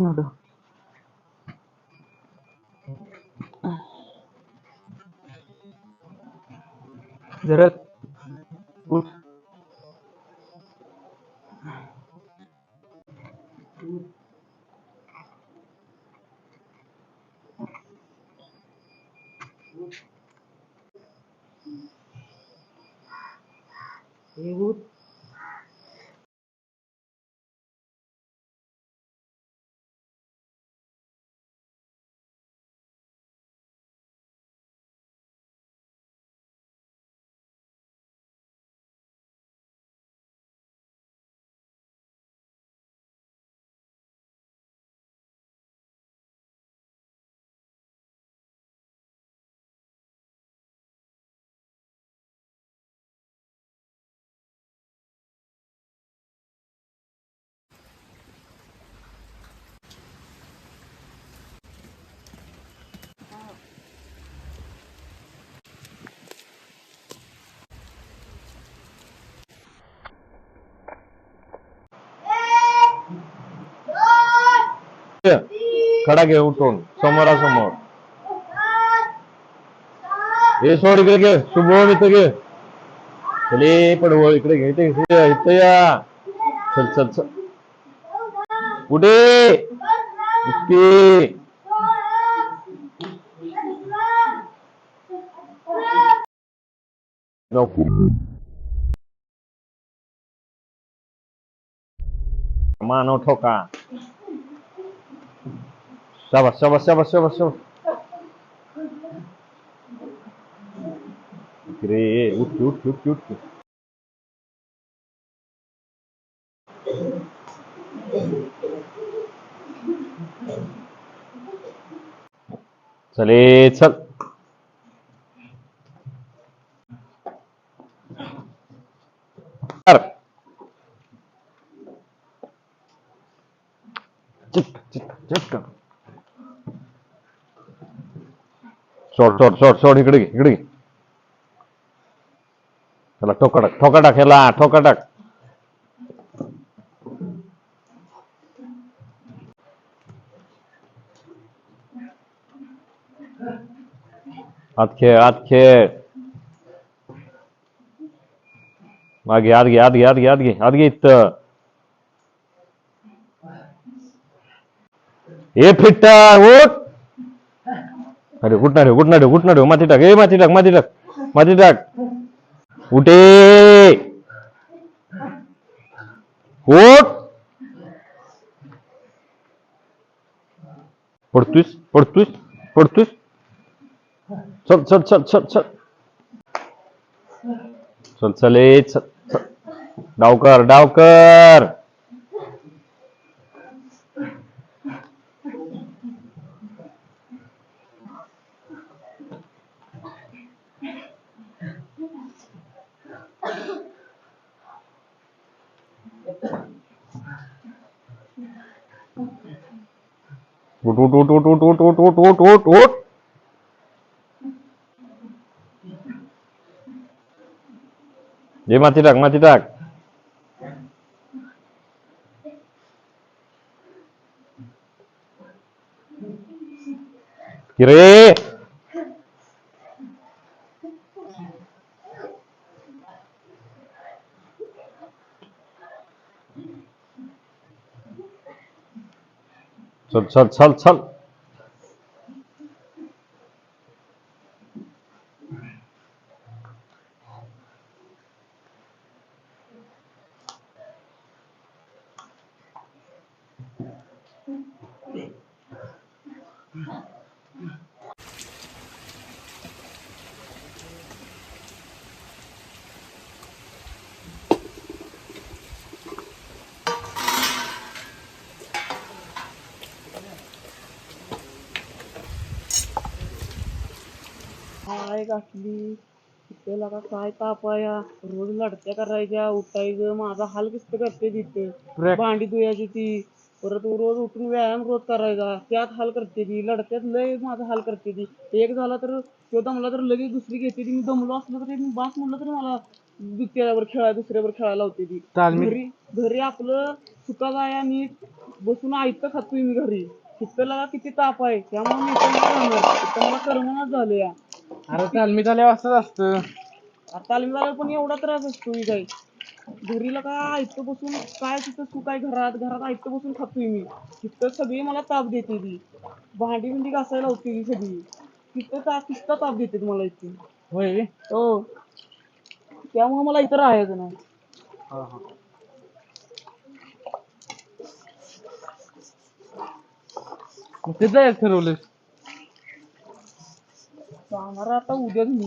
ನೋಡು. ಜರಕ್ खडा घे उठून समोरासमोर. हे सोड इकडे घे शुभम इथं घे. चले पडवळ हो, इकडे घे इथे इथं या. चल चल चल. कुठे? इतके. मानव ठोका. Сява, сява, сява, сява, сява. Крее, утки, утки, утки, утки. चले चल चिट चिट चिट कर सोड सोड सोड सोड इकडे घे इकडे घे. त्याला ठोका टाक ठोका टाक ह्याला ठोका टाक. आत खेळ आत खेळ. मागे आत घे आत घे आत घे आत घे आत घे इथं. ए फिट्टा उठ. अरे उठणार ठेव उठणार ठेव उठणार ठेव माती टाक. ए माती टाक माती टाक माती टाक. उठे. उठ. पडतोयस पडतोयस पडतोयस. चल चल चल चल चल. चल चल ए चल. डावकर डावकर. उठ उठ उठ उठ उठ उठ उठ उठ उठ उठ उठ ये माती टाक माती टाक किरे चल चल चल चल काय घातली काय तापाया रोज लढत्या करायच्या उठायचं. माझा हाल किस्त करते तिथे? भांडी धुयाची ती. परत रोज उठून व्यायाम रोज करायचा. त्यात हाल करते ती. लढत्यात लय माझा हाल करते ती. एक झाला तर तो दमला तर लगेच दुसरी घेते ती. मी दमलो असलो तरी मी बास म्हणलं तरी मला दुसऱ्यावर खेळा दुसऱ्यावर खेळायला होते ती. घरी घरी आपलं सुखाचा आहे आणि बसून आयतं खातोय मी घरी. तिथं किती ताप आहे. त्यामुळे मी करमनाच झालं या अरे तालमीत आल्यावर असंच असतं. तालमीला पण एवढा त्रास असतो मी काही घरीला काय आयतं बसून काय तिथं सुख आहे घरात घरात आयतं बसून खातोय मी. तिथं सगळी मला ताप देते ती. भांडी बिंडी घासायला होती ती सगळी. तिथं ता तिथं ताप देते मला इथे होय हो. त्यामुळे मला इथं राहायचं नाही. मग ते जायचं ठरवलं जाणार आता उद्याच मी.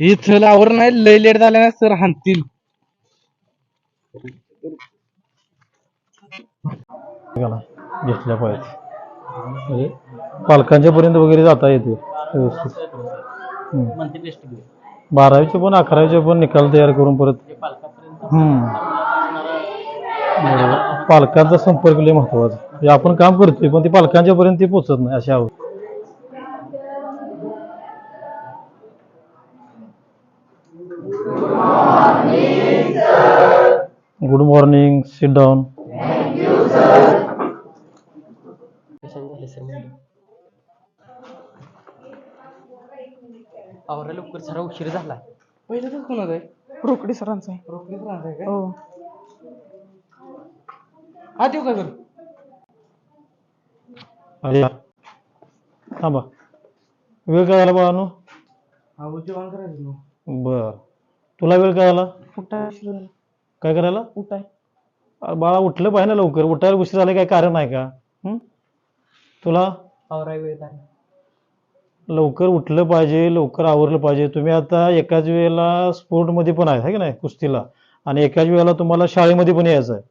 इथं लावर नाही लय लेट झाल्या ना सर हाणतील घेतल्या पाहिजे म्हणजे पालकांच्या पर्यंत वगैरे जाता येते व्यवस्थित हम्म. बारावीचे पण अकरावीचे पण निकाल तयार करून परत हम्म. बरोबर. पालकांचा संपर्क लय महत्त्वाचा म्हणजे आपण काम करतोय पण ते पालकांच्या पर्यंत ते पोचत नाही अशा अवस्था गुड मॉर्निंग सिट डाऊन आवरायला लवकर जरा उशीर झाला. पहिलं तर कोणाचं आहे? रोकडी सरांचा आहे. रोखलीच राहत काय हो. हा देऊ का सर अरे. थांबा. वेळ काय झाला बाळानो हा करायचं. बर. तुला वेळ काय झाला? झाला. काय करायला? उठाय. बाळा उठलं पाहिजे ना लवकर. उठायला उशीर झालं काय कारण आहे का? हं? तुला? आवराय वेळ झाला. लवकर उठलं पाहिजे लवकर आवरलं पाहिजे. तुम्ही आता एकाच वेळेला स्पोर्टमध्ये पण आहे है की नाही कुस्तीला? आणि एकाच वेळेला तुम्हाला शाळेमध्ये पण यायचं आहे.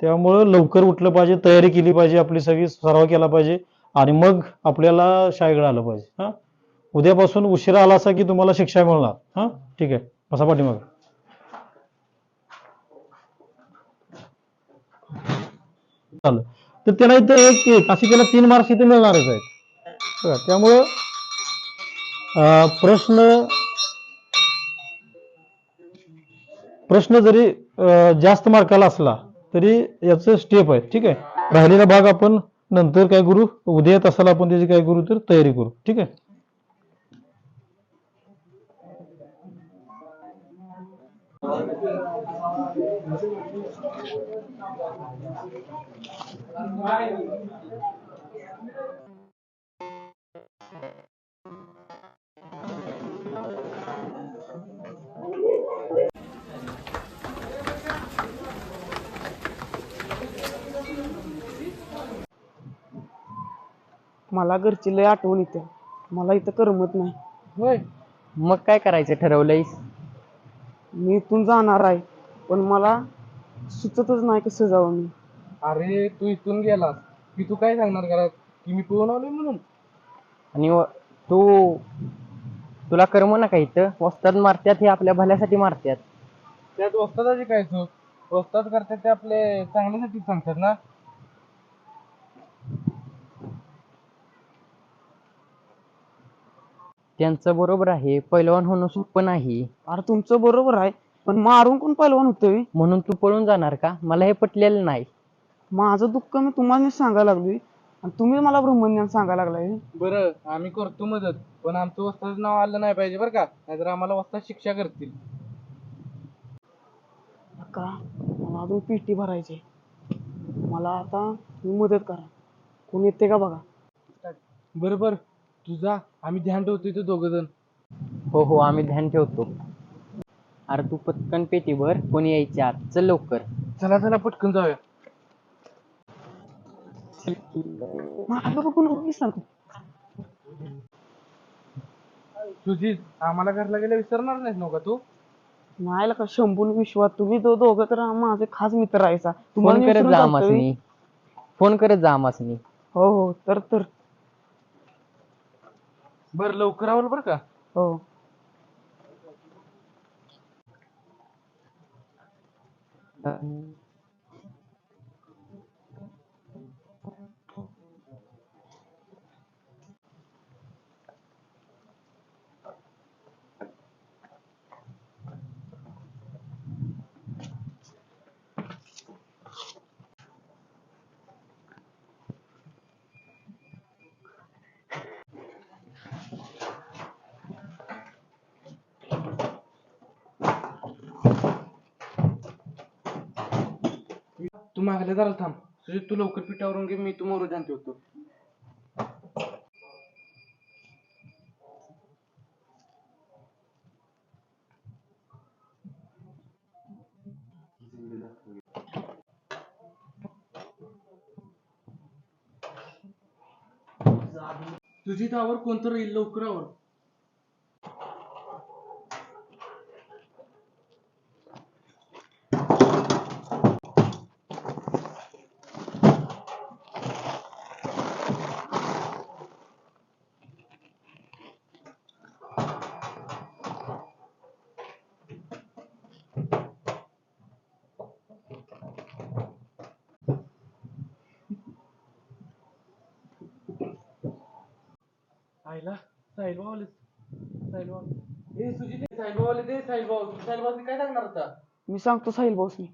त्यामुळं लवकर उठलं पाहिजे तयारी केली पाहिजे आपली सगळी सराव केला पाहिजे. आणि मग आपल्याला शाळेकडे आलं पाहिजे. हां? उद्यापासून उशिरा आला असा की तुम्हाला शिक्षा मिळणार. हां? ठीक आहे. बसा पाठीमागं. झालं तर त्याला इथं एक एक असे त्याला तीन मार्क्स इथे मिळणारच आहेत. त्यामुळं अं, प्रश्न प्रश्न जरी जास्त मार्काला असला तरी याचं स्टेप आहे. ठीक आहे? राहिलेला भाग आपण नंतर काय करू? उद्या येत आपण त्याची काय करू तर तयारी करू. ठीक आहे? मला घरची लय आठवण येते. मला इथं करमत नाही. होय. मग काय करायचं ठरवलंयस? मी इथून जाणार आहे पण मला सुचतच नाही कसं जावं मी. अरे तू इथून गेलास. की तू काय सांगणार घरात? की मी पळून आलोय म्हणून. आणि व- तू तुला कर्म ना का इथं. वस्ताद मारत्यात हे आपल्या भल्यासाठी मारत्यात. त्यात वस्तादाची काय चूक? वस्ताद करतात ते आपले चांगल्यासाठी सांगतात ना? त्यांचं बरोबर आहे. पैलवान होणं सोपं नाही अरे तुमचं बरोबर आहे. पण मारून कोण पहिलवान होतोय? म्हणून तू पळून जाणार का? मला हे पटलेलं नाही. माझं दुःख मी तुम्हाला सांगायला लागलोय. आणि तुम्ही मला ब्रह्मज्ञान सांगायला लागलाय. बरं आम्ही करतो मदत पण आमचं वस्ताचं नाव आलं नाही पाहिजे बरं का? नाहीतर आम्हाला वस्ताद शिक्षा करतील. का मला अजून पिटी भरायची मला आता तुम्ही मदत करा. कोण येते का बघा? बरं बरं. तू जा. आम्ही ध्यान ठेवतो इथे दोघ जण. हो हो आम्ही ध्यान ठेवतो. अरे तू पटकन पेटी भर. कोणी यायचे आत? चल लवकर. चला चला पटकन जाऊया. माझं बघून उगीच सांगतो. तुझी आम्हाला घरला गेल्या विसरणार नाहीस नव्हता तू? नाही का शंभून विश्वास. तुम्ही तो दोघं तर माझे खास मित्र आहेसा फोन तुम्हाला मी करत विसरून जा फोन करत जा आमासनी हो हो तर तर. बर लवकर आवल बर का? हो. तू मागल्या जरा थांब. सुजित तू लवकर पिठावरून घे मी तू मोरू जाणते होतो. तुझी तावर कोणतं राहील लवकर आवर. आईला साहिल भाऊ आले साहिल भाऊ ए सुजित साहिल भाऊ आले ते साहिल भाऊ साहिल भाऊ काय सांगणार होता मी सांगतो साहिल भाऊसनी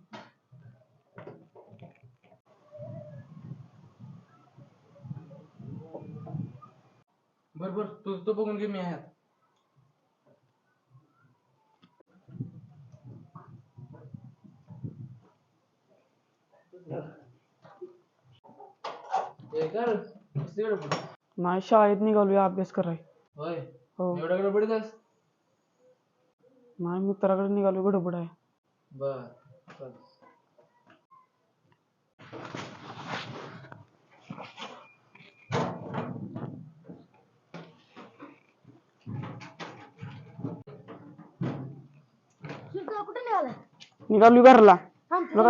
बर बर तुझं तो बघून घे मी आहे आता. ए, कर. नाही शाळेत निघालोय अभ्यास कराय. होय? हो. एवढ्या गडबडीत आहेस? नाही मित्राकडे निघालो गडबड आहे. बर चल. कुठे निघाला? निघालो घरला.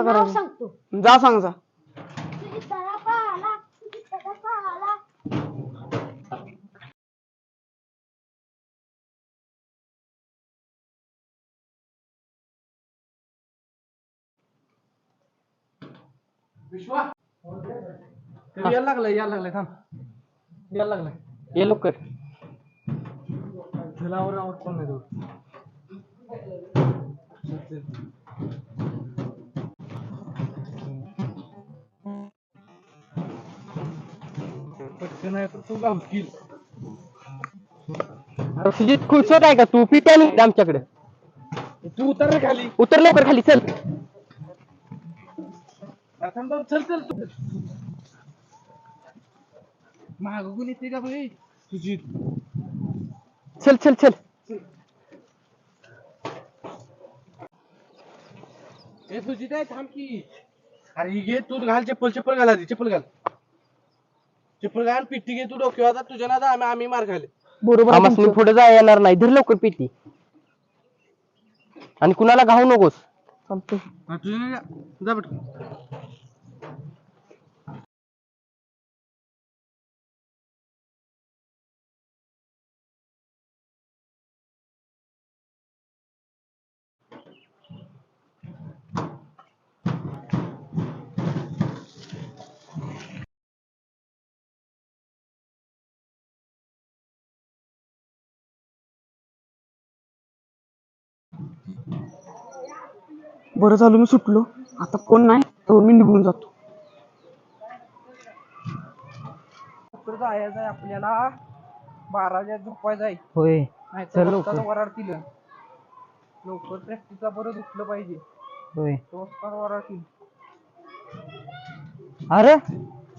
करायचं? सांगतो जा सांग जा. विश्वा यायला लागलाय यायला लागलाय थांब यायला लागलाय ये लवकर तुला आवर आवर कोण नाही तो पटकन आहे तर तू गावशील अरे सुजित खुश होत आहे का तू पिट्या नाही आमच्याकडे। तू उतर रे खाली। उतर लवकर खाली चल। थांब, चल चल तू माग कोण येते का भाई तुझी चल चल चल. ए तुझी काय थांब की. अरे ही घे तू घाल चप्पल चप्पल घाल आधी चप्पल घाल. चप्पल घाल पिट्टी घे तू डोक्यावर. आता तुझ्या ना आम्ही आम्ही मार खाले बरोबर आहे आम्हाला तुमचं. पुढे जायला येणार नाही. धर लवकर पिटी आणि कुणाला घाऊ नकोस? चालतंय. तुझ्या जा बेटा बरं झालं मी सुटलो. आता कोण नाही तर मी निघून जातो. लवकर जायचं आपल्याला. बाराच्या झोपायचं आहे होय. नाही चल लवकर. वस्ताद वराडतील लवकर प्रॅक्टिसला बरं उठलं पाहिजे. होय. तो वस्ताद वराडतील अरे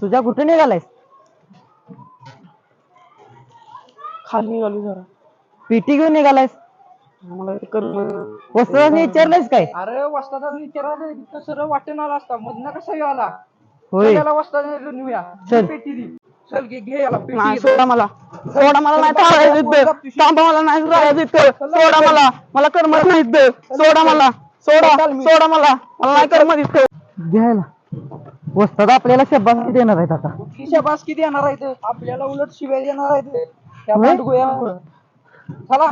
तुझ्या कुठे निघालायस? खाली निघालो जरा. पिटी घेऊन निघालायस? वस्त्राने विचारलंयस काय? अरे वस्तादा विचारायला इतकं सरळ वाटेन आला असता. मधनं कसा आला? होय. त्याला नेऊया चल. पेटी दी. चल घे घे याला पिटी. नाही घे. सोडा मला. सोडा मला नाही चालायचं इथं थांबा मला नाही राहायचं इथं सोडा मला. मला करमत नाही इथं. सोडा मला. सोडा. सोडा मला. मला नाही करमत इथं. घ्यायला वस्ताद आपल्याला शब्बास किती देणार आहेत आता. शाबास किती येणार आहे आपल्याला उलट शिव्या देणार आहे त्या होय? भांडगोळ्यामुळं. चला.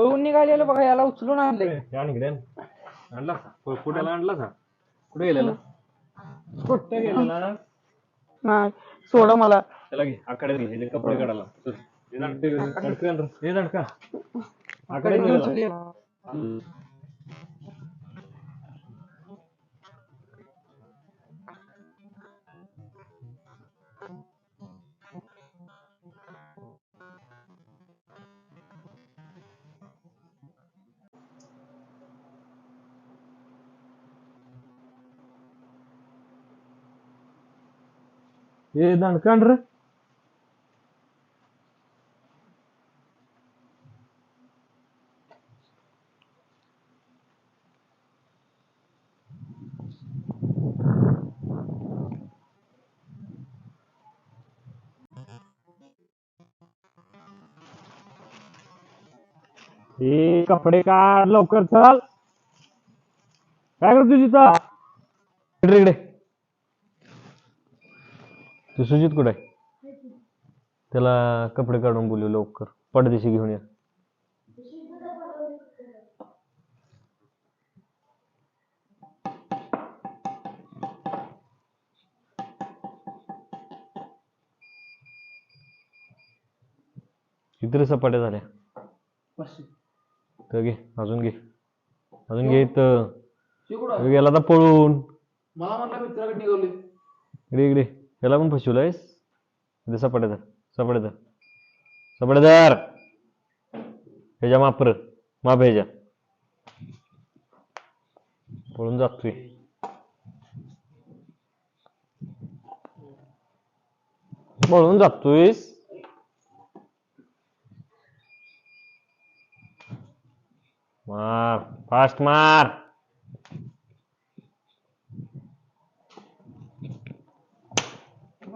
पळून निघालेलं बघा याला उचलून आणले आणला कुठेला आणला का कुठे गेलेला? कुठे गेलेला? सोडा मला. त्याला घे आकडे घे कपडे काढायला. हे. रे. हे दणका आकडे गेलेला हे दणका आण रे हे कपडे काढ लवकर चल काय करतो तिथं इकडे इकडे तू सुजित कुठे आहे? त्याला कपडे काढून बोलू लवकर. पडदेशी घेऊन या. किती रे सपाट्या झाल्या. तर घे अजून घे. अजून घे ह्यो गेला तर पळून. मला म्हणला मित्राकडे इकडे इकडे. याला पण फसवलायस? आहेस सपाटेदार सपाटेदार सपाटेदार. ह्याच्या मापर माप ह्याच्या. पळून जातोय. पळून जातोयस? मार फास्ट मार.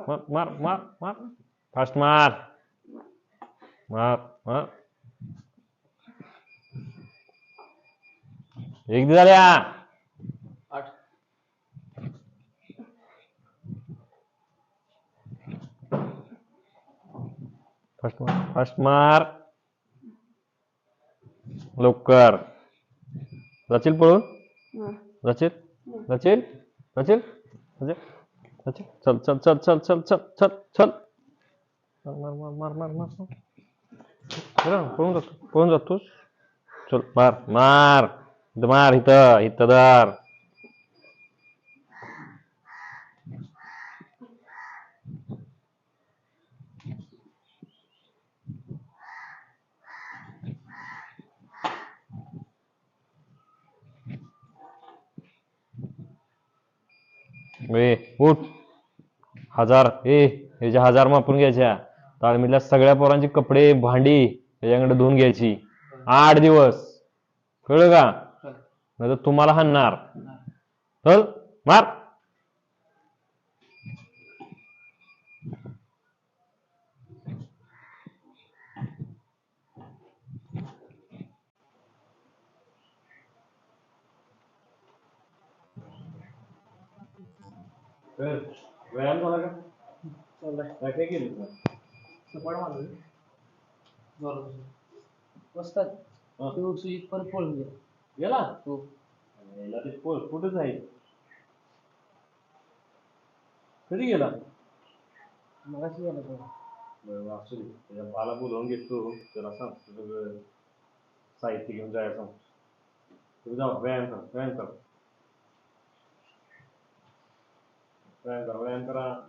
मार मार मार मार फास्ट मार मार मार एक दि झाल्या आठ फास्ट मार फास्ट मार लवकर जाशील पळून जाशील जाशील जाशील जाशील जाशील चल चल चल चल चल चल चल चल मार मार मार मार मार मार पळून जातो पळून जातोस चल मार मार मार इथं इथं दार ए उठ हजार. ए ह्याच्या हजार मापून घ्यायच्या. ताळमीतल्या सगळ्या पोरांची कपडे भांडी याच्याकडे धुवून घ्यायची. आठ दिवस. कळलं का? नाही तर तुम्हाला हाणणार. चल मार. व्यायाम झाला का? चाललाय. काय केली सपाट मारलं बरोबर वस्तात हा. तू सुजित परत पळून गेला? गेला तू याला ते पोर कधी गेला? मगाशी गेला तो. बरं असू दे. त्याच्या बाला बोलवून घेतो. त्याला सांग सगळं. साहित्य घेऊन जायचं. तुम्ही जा व्यायाम करा व्यायाम करा. Prendere, entra.